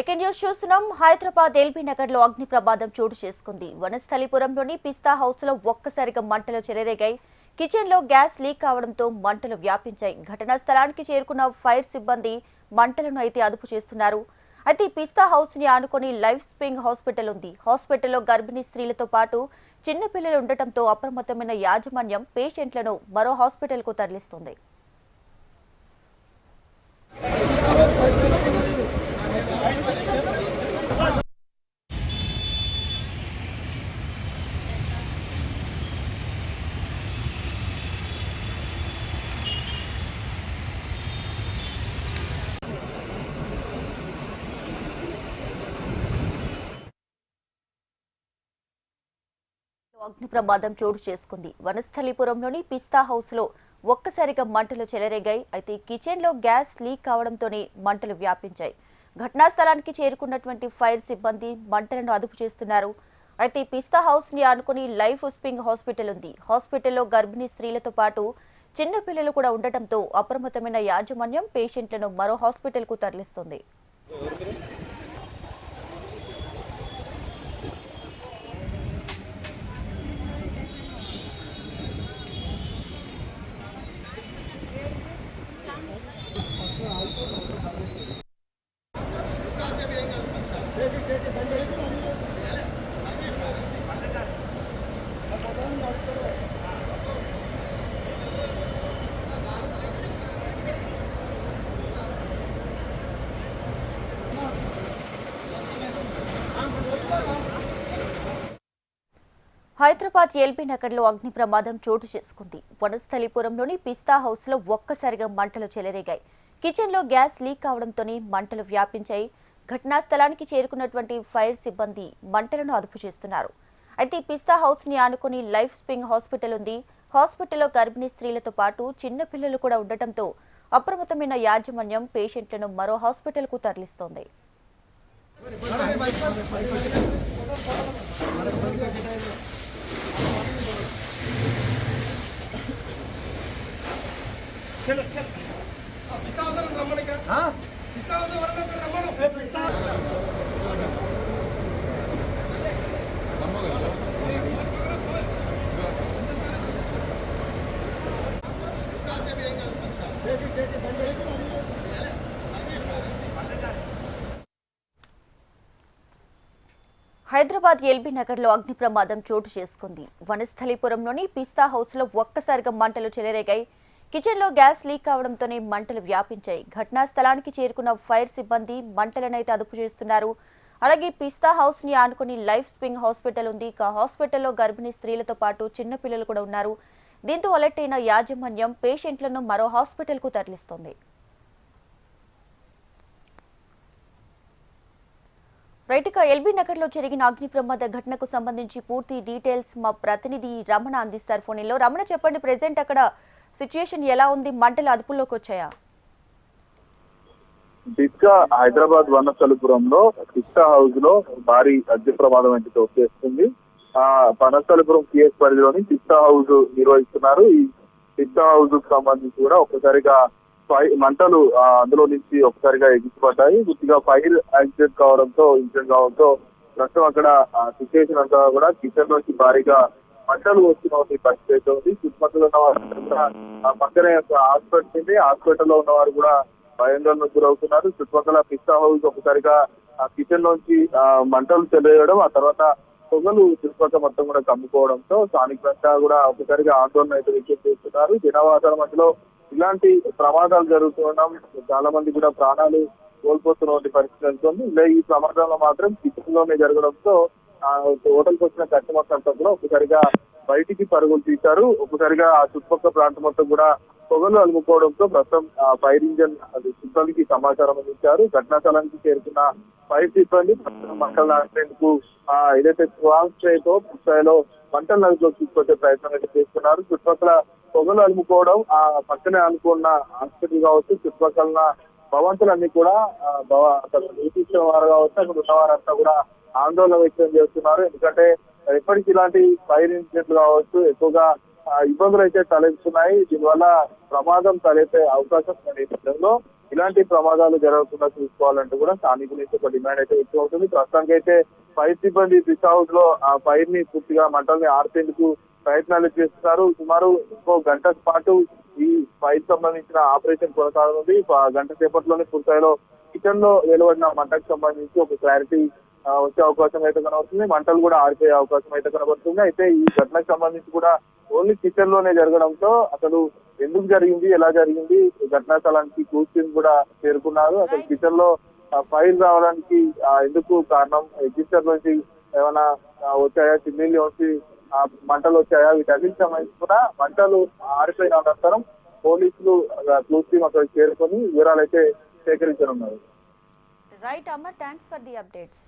Breaking news చూస్తున్నాం. Hyderabad LB నగర్లో అగ్ని ప్రమాదం చోటు చేసుకుంది. వనస్థలిపురంలోని పిస్తా హౌస్లో ఒక్కసారిగా మంటలు చెలరేగాయి. కిచెన్లో గ్యాస్ లీక్ కావడంతో మంటలు వ్యాపించాయి. ఘటనా స్థలానికి చేరుకున్న ఫైర్ సిబ్బంది మంటలను అయితే అదుపు చేస్తున్నారు. అయితే పిస్తా హౌస్ని ఆనుకొని లైఫ్ స్ప్రింగ్ హాస్పిటల్ ఉంది. హాస్పిటల్లో గర్భిణీ స్త్రీలతో పాటు చిన్నపిల్లలు ఉండటంతో అప్రమత్తమైన యాజమాన్యం పేషెంట్లను మరో హాస్పిటల్కు తరలిస్తుంది. అగ్ని ప్రమాదం చోటు చేసుకుంది. వనస్థలిపురంలోని పిస్తా హౌస్లో ఒక్కసారిగా మంటలు చెలరేగాయి. అయితే కిచెన్లో గ్యాస్ లీక్ కావడంతోనే మంటలు వ్యాపించాయి. ఘటనా స్థలానికి చేరుకున్నటువంటి ఫైర్ సిబ్బంది మంటలను అదుపు చేస్తున్నారు. అయితే పిస్తా హౌస్ని ఆనుకుని లైఫ్ స్ప్రింగ్ హాస్పిటల్ ఉంది. హాస్పిటల్లో గర్భిణీ స్త్రీలతో పాటు చిన్న పిల్లలు కూడా ఉండటంతో అప్రమత్తమైన యాజమాన్యం పేషెంట్లను మరో హాస్పిటల్కు తరలిస్తుంది. హైదరాబాద్ ఎల్బీ నగర్లో అగ్ని ప్రమాదం చోటు చేసుకుంది. వనస్థలిపురంలోని పిస్తా హౌస్లో ఒక్కసారిగా మంటలు చెలరేగాయి. కిచెన్లో గ్యాస్ లీక్ కావడంతోనే మంటలు వ్యాపించాయి. ఘటనా స్థలానికి చేరుకున్నటువంటి ఫైర్ సిబ్బంది మంటలను అదుపు చేస్తున్నారు. అయితే పిస్తా హౌస్ని ఆనుకుని లైఫ్ స్ప్రింగ్ హాస్పిటల్ ఉంది. హాస్పిటల్లో గర్భిణీ స్త్రీలతో పాటు చిన్న పిల్లలు కూడా ఉండటంతో అప్రమత్తమైన యాజమాన్యం పేషెంట్లను మరో హాస్పిటల్కు తరలిస్తోంది. హైదరాబాద్ ఎల్బీ నగర్లో అగ్ని ప్రమాదం చోటు చేసుకుంది. వనస్థలిపురంలోని పిస్తా హౌస్లో ఒక్కసారిగా మంటలు చెలరేగాయి. కిచెన్లో గ్యాస్ లీక్ కావడంతోనే మంటలు వ్యాపించాయి. ఘటనా స్థలానికి చేరుకున్న ఫైర్ సిబ్బంది మంటలనైతే అదుపు చేస్తున్నారు. అలాగే పిస్తా హౌస్ని ఆనుకుని లైఫ్ స్ప్రింగ్ హాస్పిటల్ ఉంది. ఇక హాస్పిటల్లో గర్భిణీ స్త్రీలతో పాటు చిన్న పిల్లలు కూడా ఉన్నారు. దీంతో అలర్ట్ అయిన యాజమాన్యం పేషెంట్లను మరో హాస్పిటల్కు తరలిస్తోంది. రైట్ ఎల్బీ నగర్లో జరిగిన అగ్ని ప్రమాద ఘటనకు సంబంధించి పూర్తి డీటెయిల్స్ మా ప్రతినిధి రమణ అందిస్తారు ఫోన్లో. రమణ చెప్పండి ప్రెసెంట్ అక్కడ సిచ్యుయేషన్ ఎలా ఉంది? మంటలు అదుపులోకి వచ్చాయా? దిశ హైదరాబాద్ వనస్థలిపురంలో పిస్తా హౌస్లో భారీ అగ్ని ప్రమాదం అయితే చోటు చేసుకుంది. ఆ వనస్థలిపురం పిఎస్ పరిధిలోని పిస్తా హౌస్ నిర్వహిస్తున్నారు. ఈ పిస్తా హౌస్కు సంబంధించి కూడా ఒక్కసారిగా మంటలు అందులో నుంచి ఒకసారిగా ఎగిసిపడ్డాయి. గుర్తుగా ఫైర్ యాక్సిడెంట్ కావడంతో ఇన్సిడెంట్ కావడంతో ప్రస్తుతం అక్కడ సిచ్యువేషన్ అంతా కూడా కిచెన్ నుంచి భారీగా మంటలు వస్తున్న పరిస్థితి అయితే ఉంది చుట్టుపక్కల ఉన్న వారు కూడా పక్కనే ఒక హాస్పిటల్ ఉంది హాస్పిటల్లో ఉన్న వారు కూడా భయాందోళనకు గురవుతున్నారు. చుట్టుపక్కల పిస్తా హౌస్ ఒకసారిగా ఆ కిచెన్ లోంచి మంటలు చెలరేయడం ఆ తర్వాత పొగలు చుట్టుపక్కల మొత్తం కూడా కమ్ముకోవడంతో స్థానికంగా కూడా ఒకసారిగా ఆందోళన అయితే విజ్ఞప్తి చేస్తున్నారు. జనవాసాల మధ్యలో ఇలాంటి ప్రమాదాలు జరుగుతుండడం చాలా మంది కూడా ప్రాణాలు కోల్పోతున్న పరిస్థితి నెలకొంది ఈ ప్రమాదంలో మాత్రం కిచెన్లోనే జరగడంతో హోటల్కి వచ్చిన కస్టమర్స్ అంతా కూడా ఒకసారిగా బయటికి పరుగులు తీశారు. ఒకసారిగా ఆ చుట్టుపక్కల ప్రాంతం అంతా కూడా పొగలు అలుముకోవడంతో ప్రస్తుతం ఆ ఫైర్ ఇంజన్ సిబ్బందికి సమాచారం అందించారు. ఘటనా స్థలానికి చేరుకున్న ఫైర్ సిబ్బంది మంటలు నాటేందుకు ఆ ఏదైతే స్వాగ్తో స్థాయిలో మంటలు నలుగులో తీసుకొచ్చే ప్రయత్నం అయితే చేస్తున్నారు. చుట్టుపక్కల పొగలు అలుముకోవడం ఆ పక్కనే అనుకున్న హాస్పిటల్ కావచ్చు చుట్టుపక్కల భవంతులన్నీ కూడా ఆ, భవ వారు కావచ్చు అక్కడ ఉన్న వారంతా కూడా ఆందోళన వ్యక్తం చేస్తున్నారు. ఎందుకంటే ఎప్పటికీ ఇలాంటి ఫైర్ ఇన్సిడెంట్లు కావచ్చు ఎక్కువగా ఇబ్బందులు అయితే తలెత్తున్నాయి దీనివల్ల ప్రమాదం తలెత్తే అవకాశం ఉన్న నేపథ్యంలో ఇలాంటి ప్రమాదాలు జరగకుండా చూసుకోవాలంటూ కూడా స్థానికుల నుంచి ఒక డిమాండ్ అయితే ఎక్కువ అవుతుంది ప్రస్తుతానికి అయితే ఫైర్ సిబ్బంది ఫిష్ అవుట్లో ఆ ఫైర్ని పూర్తిగా మంటల్ని ఆర్పేందుకు ప్రయత్నాలు చేస్తున్నారు. సుమారు ఇంకో గంట పాటు ఈ ఫైర్ సంబంధించిన ఆపరేషన్ కొనసాగనుంది. గంట సేపట్లోనే పూర్తిలో కిచెన్లో వెలువడిన మంటకు సంబంధించి ఒక క్లారిటీ వచ్చే అవకాశం అయితే కనబడుతుంది. మంటలు కూడా ఆరిపోయే అవకాశం అయితే కనబడుతుంది. అయితే ఈ ఘటనకు సంబంధించి కూడా ఓన్లీ కిచెన్లోనే జరగడంతో అసలు ఎందుకు జరిగింది ఎలా జరిగింది ఘటనా స్థలానికి కూర్చుని కూడా చేరుకున్నారు అసలు కిచెన్లో ఫైల్ రావడానికి ఎందుకు కారణం ఎగ్జిస్టర్ నుంచి ఏమైనా వచ్చాయా చిన్నీళ్ళు వచ్చి ఆ, మంటలు వచ్చాయా వీటన్నిటికి సంబంధించి కూడా మంటలు ఆరిపోయిన అనంతరం పోలీసులు క్లూస్ టీమ్ అక్కడ చేరుకొని వివరాలు అయితే సేకరించనున్నారు. Right Amar thanks for the updates